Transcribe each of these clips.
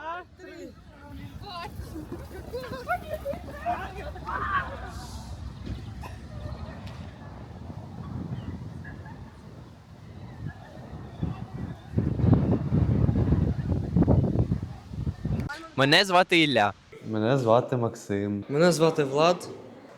два, три. Мене звати Ілля. Мене звати Максим. Мене звати Влад.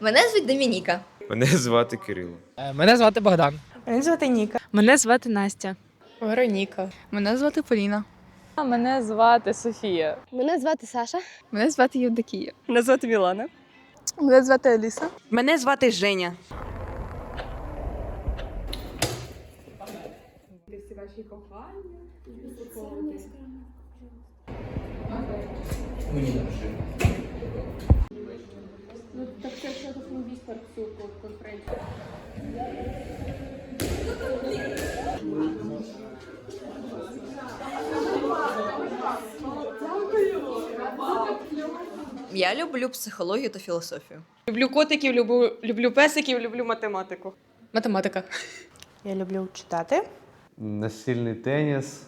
Мене звуть Домініка. Мене звати Кирило. Е, Мене звати Богдан. Мене звати Ніка. Мене звати Настя. Вероніка. Мене звати Поліна. Мене звати Софія. Мене звати Саша. Мене звати Євдокія. Мене звати Мілана. Мене звати Аліса. Мене звати Женя. Я люблю психологію та філософію. Люблю котиків, люблю, люблю песиків, люблю математику. Математика. Я люблю читати. Настільний теніс,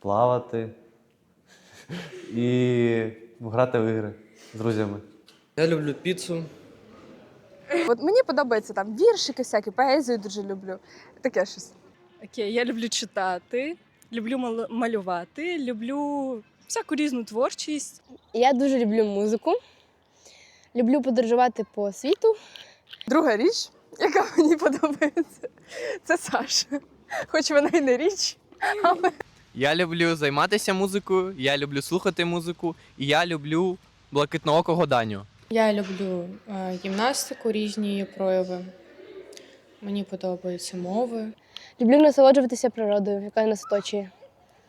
плавати і грати в ігри з друзями. Я люблю піцу. От мені подобається там віршики, всякі, поезію дуже люблю. Таке щось. Окей, я люблю читати, люблю мал- малювати, люблю всяку різну творчість. Я дуже люблю музику. Люблю подорожувати по світу. Друга річ, яка мені подобається, це Саша. Хоч вона й не річ, але Я люблю займатися музикою, я люблю слухати музику, і я люблю блакитноокого Даню. Я люблю е, гімнастику, різні її прояви. Мені подобаються мови. Люблю насолоджуватися природою, яка нас оточує.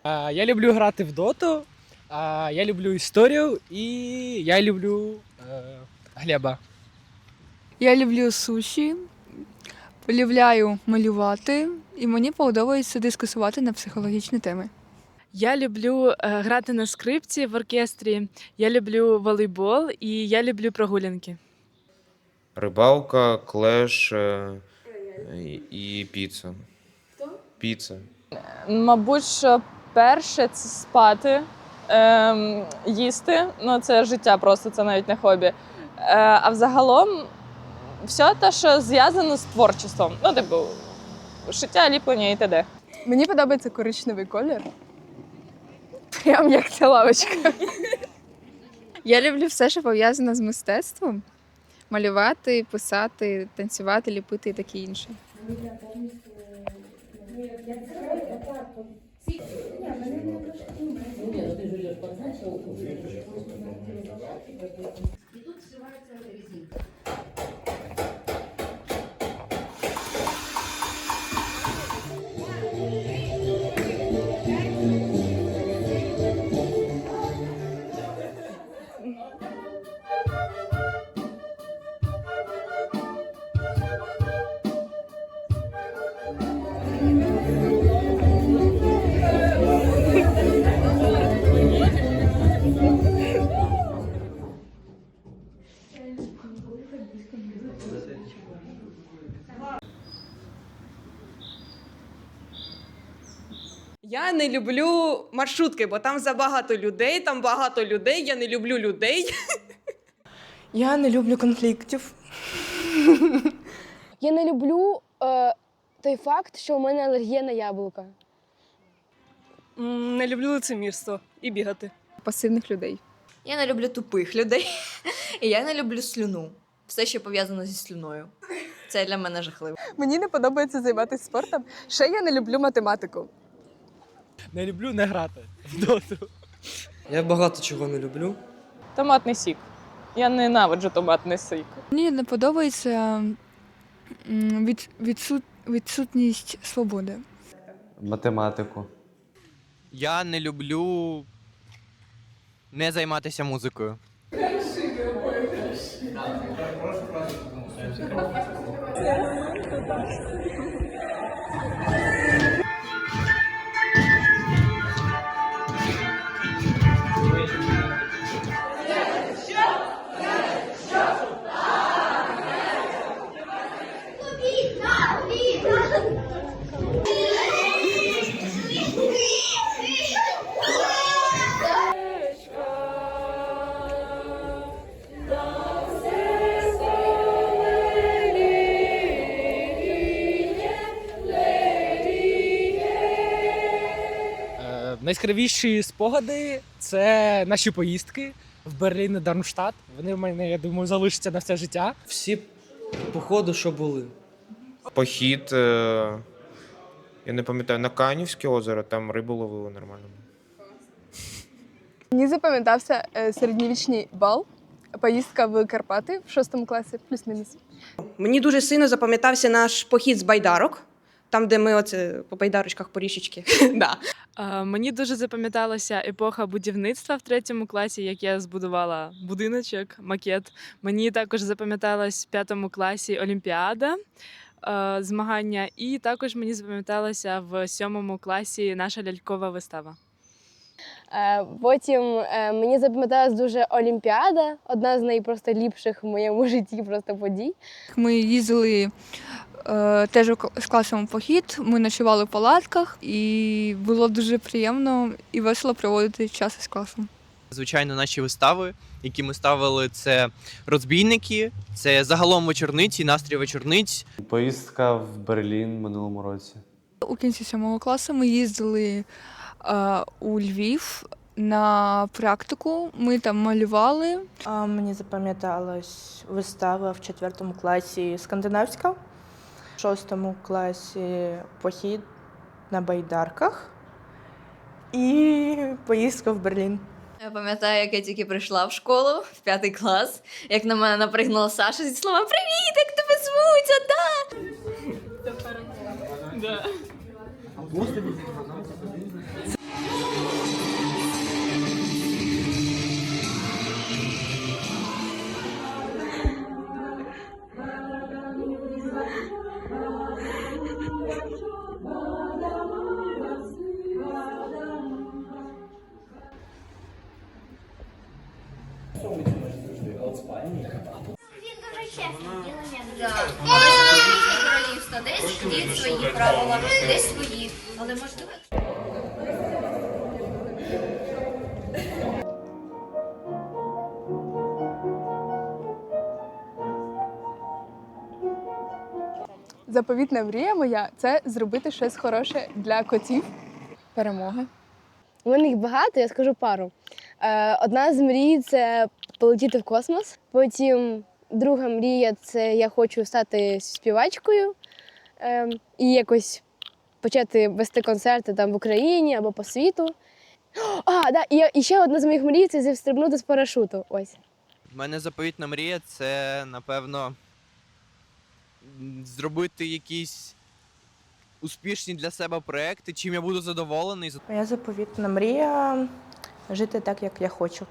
Е, Я люблю грати в доту, а я люблю історію і я люблю е, Глеба. я люблю суші, полюбляю малювати, і мені подобається дискусувати на психологічні теми. Я люблю е, грати на скрипці в оркестрі, я люблю волейбол і я люблю прогулянки. Рибалка, клеш е, і- і піца. Піца. Мабуть, що перше це спати, ем, їсти. Ну, це життя просто, це навіть не хобі. Е, а взагалом, все те, що зв'язано з творчеством. Ну, типу, шиття, ліплення і т.д. Мені подобається коричневий колір. Прям як ця лавочка. Я люблю все, що пов'язане з мистецтвом. Малювати, писати, танцювати, ліпити і таке інше. Дякую. Я не люблю маршрутки, бо там забагато людей, там багато людей. Я не люблю людей. Я не люблю конфліктів. Я не люблю е, той факт, що у мене алергія на яблука. Не люблю лицемірство і бігати. Пасивних людей. Я не люблю тупих людей. І я не люблю слюну. Все, що пов'язано зі слюною. Це для мене жахливо. Мені не подобається займатися спортом. Ще я не люблю математику. Не люблю не грати в доту. Я багато чого не люблю. Томатний сік. Я ненавиджу томатний сік. Мені не подобається від, відсут, відсутність свободи. Математику. Я не люблю не займатися музикою. Найскравіші спогади це наші поїздки в Берлін і Дармштадт. Вони в мене, я думаю, залишаться на все життя. Всі походи, що були. Похід. Е, я не пам'ятаю, на Канівське озеро, там рибу ловили нормально. Мені запам'ятався е, середньовічний бал, поїздка в Карпати в шостому класі, плюс-мінус. Мені дуже сильно запам'ятався наш похід з байдарок, там, де ми оце по байдарочках по річечки. да. Мені дуже запам'яталася епоха будівництва в третьому класі, як я збудувала будиночок, макет. Мені також запам'яталась в п'ятому класі Олімпіада. Змагання, і також мені запам'яталася в сьомому класі наша лялькова вистава. Е, Потім е, мені запам'яталась дуже Олімпіада, одна з найпростоліпших в моєму житті просто подій. Ми їздили е, теж з класом у похід, ми ночували в палатках, і було дуже приємно і весело проводити час із класом. Звичайно, наші вистави, які ми ставили, це розбійники, це загалом вечорниці, настрій вечорниць. Поїздка в Берлін минулому році. У кінці сьомого класу ми їздили у Львів на практику. Ми там малювали. А, мені запам'яталась вистава в четвертому класі скандинавська, в шостому класі похід на байдарках і поїздка в Берлін. Я пам'ятаю, як я тільки прийшла в школу в п'ятий клас, як на мене напригнула Саша зі словами Привіт, як тебе звуть? Да! Заповітна мрія моя це зробити щось хороше для котів. Перемога. У мене їх багато, я скажу пару. Е, Одна з мрій це полетіти в космос. Потім друга мрія це я хочу стати співачкою е, і якось почати вести концерти там в Україні або по світу. А, да, і, і ще одна з моїх мрій це зістрибнути з парашуту. Ось. У мене заповітна мрія це, напевно, зробити якісь успішні для себе проекти, чим я буду задоволений. Моя заповітна мрія жити так, як я хочу.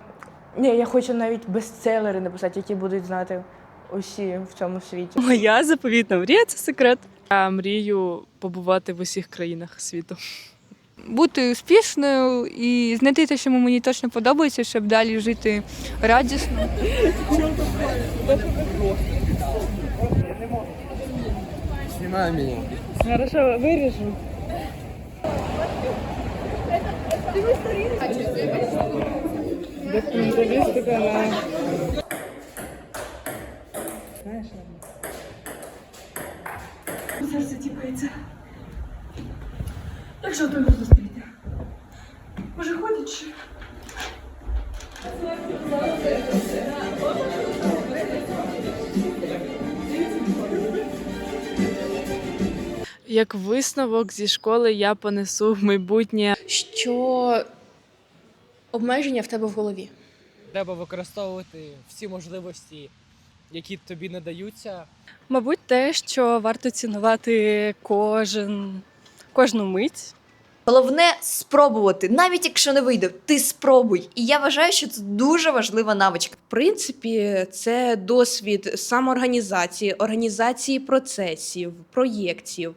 Ні, я хочу навіть бестселери написати, які будуть знати усі в цьому світі. Моя заповітна мрія це секрет. Я мрію побувати в усіх країнах світу. Бути успішною і знайти те, що мені точно подобається, щоб далі жити радісно. Хорошо, виріжу. Як висновок зі школи я понесу в майбутнє Що обмеження в тебе в голові? Треба використовувати всі можливості, які тобі надаються. Мабуть, те, що варто цінувати кожен, кожну мить. Головне спробувати, навіть якщо не вийде, ти спробуй. І я вважаю, що це дуже важлива навичка. В принципі, це досвід самоорганізації, організації процесів, проєктів,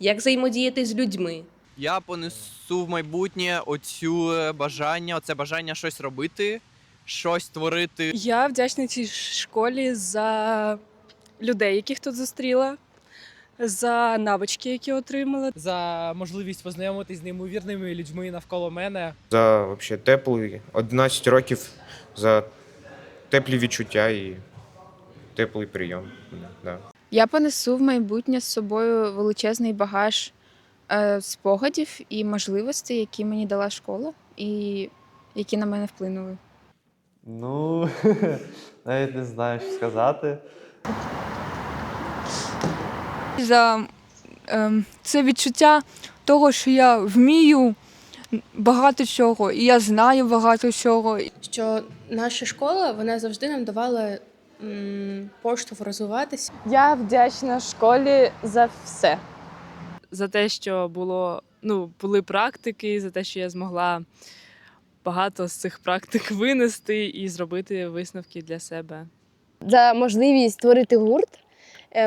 як взаємодіяти з людьми. Я понесу в майбутнє оцю е, бажання, оце бажання щось робити, щось творити. Я вдячна цій школі за людей, яких тут зустріла, за навички, які отримала. За можливість познайомитись з неймовірними людьми навколо мене. За вообще теплий 11 років за теплі відчуття і теплий прийом. Да. Я понесу в майбутнє з собою величезний багаж Е, спогадів і можливостей, які мені дала школа, і які на мене вплинули. Ну, навіть не знаю, що сказати. За ем, це відчуття того, що я вмію багато чого, і я знаю багато чого. що наша школа вона завжди нам давала м, поштовх розвиватися. Я вдячна школі за все. За те, що було, ну, були практики, за те, що я змогла багато з цих практик винести і зробити висновки для себе. За можливість створити гурт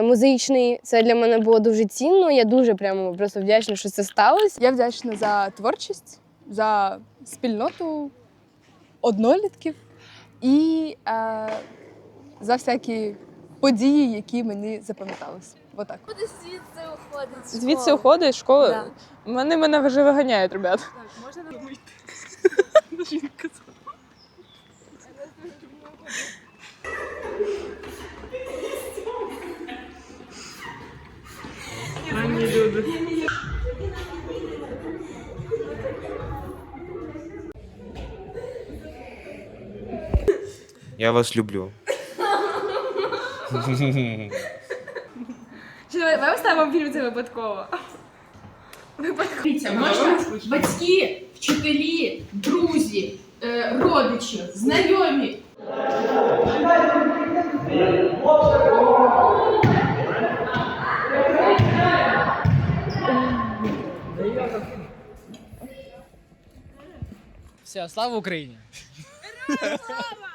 музичний. Це для мене було дуже цінно. Я дуже прямо просто вдячна, що це сталося. Я вдячна за творчість, за спільноту однолітків і е, за всякі події, які мені запам'яталися. Отак. Куди звідси уходить? Звідси уходить школа. Да. Вони мене вже виганяють, ребят. Так, Можна робити? Я вас люблю. Давай поставимо фільм це випадково. Дивіться, можна батьки, вчителі, друзі, е, родичі, знайомі. Все, слава Україні! Слава!